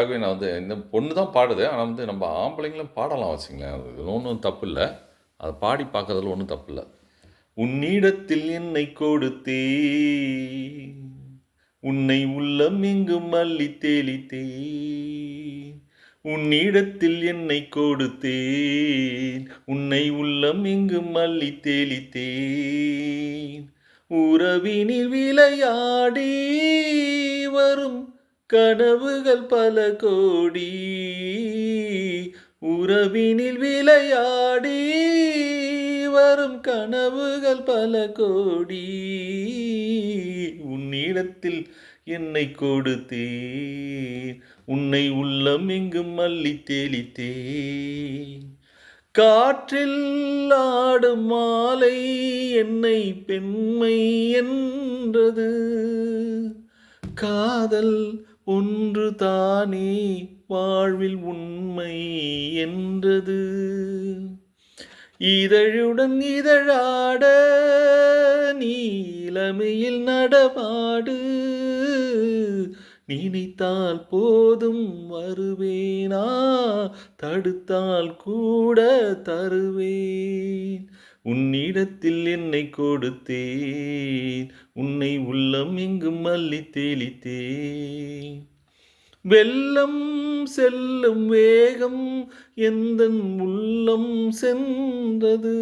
ஆகவே நான் வந்து இந்த பொண்ணு தான் பாடுது. ஆனால் வந்து நம்ம ஆம்பளைங்களும் பாடலாம் வச்சுங்களேன் அது ஒன்றும் தப்பு இல்லை அதை பாடி பார்க்கறதுல ஒன்றும் தப்பு இல்லை உன்னிடத்தில் என்னை கொடுத்தே உன்னை உள்ளம் எங்கும் அள்ளி தேலித்தே உன்னிடத்தில் என்னை கொடுத்தேன். உன்னை உள்ளம் எங்கும் அள்ளி தேலித்தேன் உறவினில் விளையாடி வரும் கனவுகள் பல கோடி உறவினில் விளையாடி வரும் கனவுகள் பல கோடி உன்னிடத்தில் என்னை கொடுத்தே உன்னை உள்ளம் எங்கும் மல்லி தேலித்தேன் காற்றில் ஆடும் மாலை என்னை பெண்மை என்றது. காதல் ஒன்று தானே வாழ்வில் உண்மை என்றது. இதழுடன் இதழாட நீலமையில் நடமாடு நினைத்தால் போதும் வருவேனா தடுத்தால் கூட தருவேன். உன்னிடத்தில் என்னை கொடுத்தேன் உன்னை உள்ளம் எங்கும் மல்லி தெளித்தேன். வெள்ளம் செல்லும் வேகம் எந்த உள்ளம் சென்றது?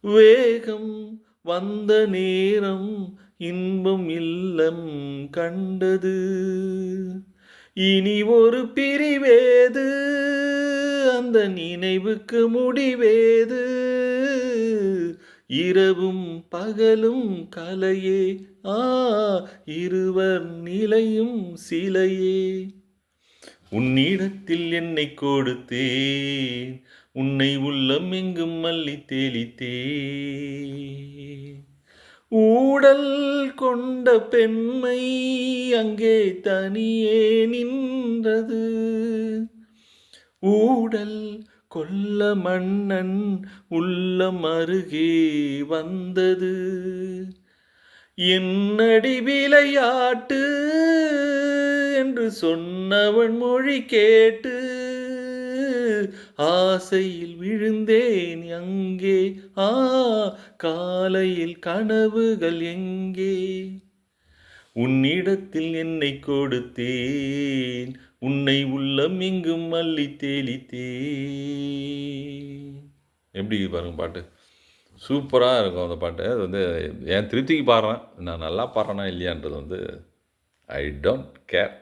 வேகம் வந்த நேரம் இன்பம் இல்லம் கண்டது. இனி ஒரு பிரிவேது அந்த நினைவுக்கு முடிவேது. இரவும் பகலும் கலையே ஆ இருவர் நிலையும் சிலையே. உன்னிடத்தில் என்னை கொடுத்தேன் உன்னை உள்ளம் எங்கும் மல்லி தேலித்தே ஊடல் கொண்ட பெண்மை அங்கே தனியே நின்றது. ஊடல் கொல்ல மன்னன் உள்ளம் அருகே வந்தது. என்னடி விளையாட்டு? என்று சொன்னவன் மொழி கேட்டு ஆசையில் விழுந்தேன் அங்கே. ஆ காலையில் கனவுகள் எங்கே? உன்னிடத்தில் என்னை கொடுத்தேன். உன்னை உள்ளம் எங்கும் மல்லி தேலித்தே எப்படி பாருங்க பாட்டு? சூப்பராக இருக்கும் அந்த பாட்டு. அது வந்து என் திருப்திக்கு பாடுறேன். நான் நல்லா பாடுறேனா இல்லையான்றது வந்து ஐ டோன்ட் கேர்